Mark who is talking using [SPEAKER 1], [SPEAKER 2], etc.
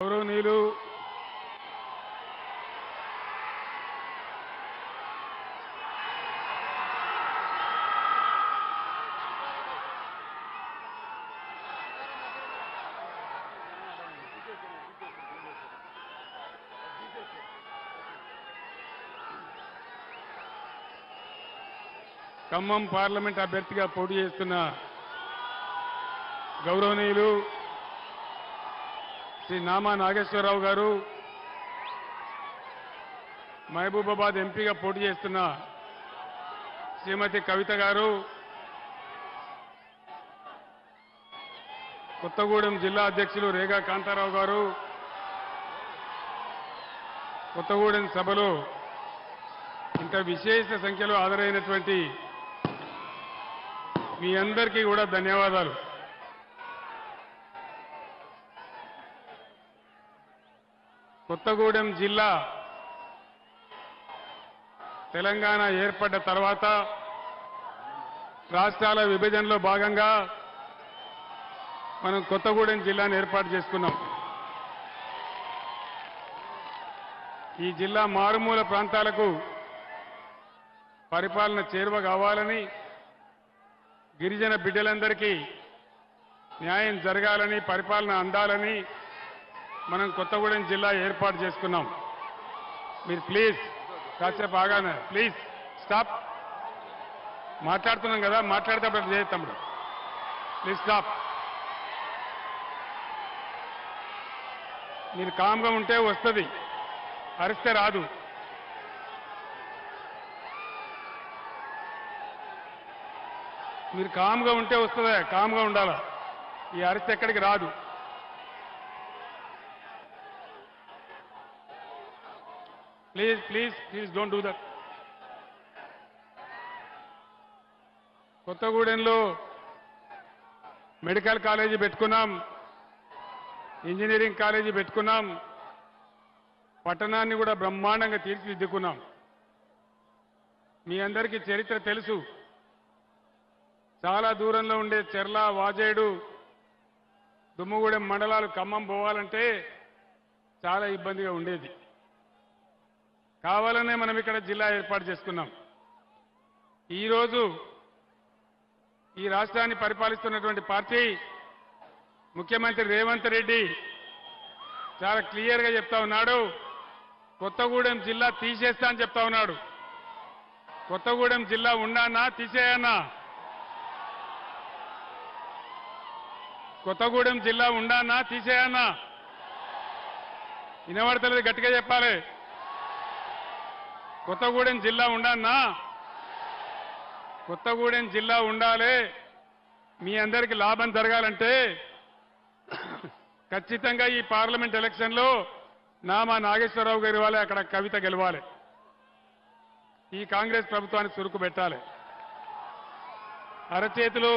[SPEAKER 1] గౌరవనీయులు ఖమ్మం పార్లమెంట్ అభ్యర్థిగా పోటీ చేస్తున్న గౌరవనీయులు శ్రీ నామా నాగేశ్వరరావు గారు మహబూబాబాద్ ఎంపీగా పోటీ చేస్తున్న శ్రీమతి కవిత గారు కొత్తగూడెం జిల్లా అధ్యక్షులు రేగా కాంతారావు గారు కొత్తగూడెం సభలో ఇంత విశేష సంఖ్యలో హాజరైనటువంటి మీ అందరికీ కూడా ధన్యవాదాలు. కొత్తగూడెం జిల్లా తెలంగాణ ఏర్పడ్డ తర్వాత రాష్ట్రాల విభజనలో భాగంగా మనం కొత్తగూడెం జిల్లాను ఏర్పాటు చేసుకున్నాం. ఈ జిల్లా మారుమూల ప్రాంతాలకు పరిపాలన చేరువ కావాలని గిరిజన బిడ్డలందరికీ న్యాయం జరగాలని పరిపాలన అందాలని మనం కొత్తగూడెం జిల్లా ఏర్పాటు చేసుకున్నాం. మీరు ప్లీజ్ కాసేపు ఆగానే. Please stop. మాట్లాడుతున్నాం కదా మాట్లాడితే చేయ తమ్ముడు. Please stop. మీరు కామ్గా ఉంటే వస్తుంది. అరిస్తే రాదు. మీరు కామ్గా ఉంటే వస్తుందా? కామ్గా ఉండాలా? ఈ అరిస్తే ఎక్కడికి రాదు. Please please please don't do that కొత్తగూడెంలో మెడికల్ కాలేజీ పెట్టుకున్నాం. ఇంజనీరింగ్ కాలేజీ పెట్టుకున్నాం. పట్టణాన్ని కూడా బ్రహ్మాండంగా తీర్చిదిద్దుకున్నాం. మీ అందరికీ చరిత్ర తెలుసు. చాలా దూరంలో ఉండే చెర్ల వాజేడు దుమ్ముగూడెం మండలాలు ఖమ్మం పోవాలంటే చాలా ఇబ్బందిగా ఉండేది. కావాలనే మనం ఇక్కడ జిల్లా ఏర్పాటు చేసుకున్నాం. ఈరోజు ఈ రాష్ట్రాన్ని పరిపాలిస్తున్నటువంటి పార్టీ ముఖ్యమంత్రి రేవంత్ రెడ్డి చాలా క్లియర్గా చెప్తా ఉన్నాడు. కొత్తగూడెం జిల్లా తీసేస్తా అని చెప్తా ఉన్నాడు. కొత్తగూడెం జిల్లా ఉన్నానా తీసేయన్నా కొత్తగూడెం జిల్లా ఉండానా తీసేయన్నా వినబడతలేదు గట్టిగా చెప్పాలి. కొత్తగూడెం జిల్లా ఉండన్నా కొత్తగూడెం జిల్లా ఉండాలి. మీ అందరికి లాభం జరగాలంటే ఖచ్చితంగా ఈ పార్లమెంట్ ఎలక్షన్లో నామా నాగేశ్వరరావు గారి వాళ్ళే అక్కడ కవిత గెలవాలి. ఈ కాంగ్రెస్ ప్రభుత్వాన్ని చురుకు పెట్టాలి. అరచేతిలో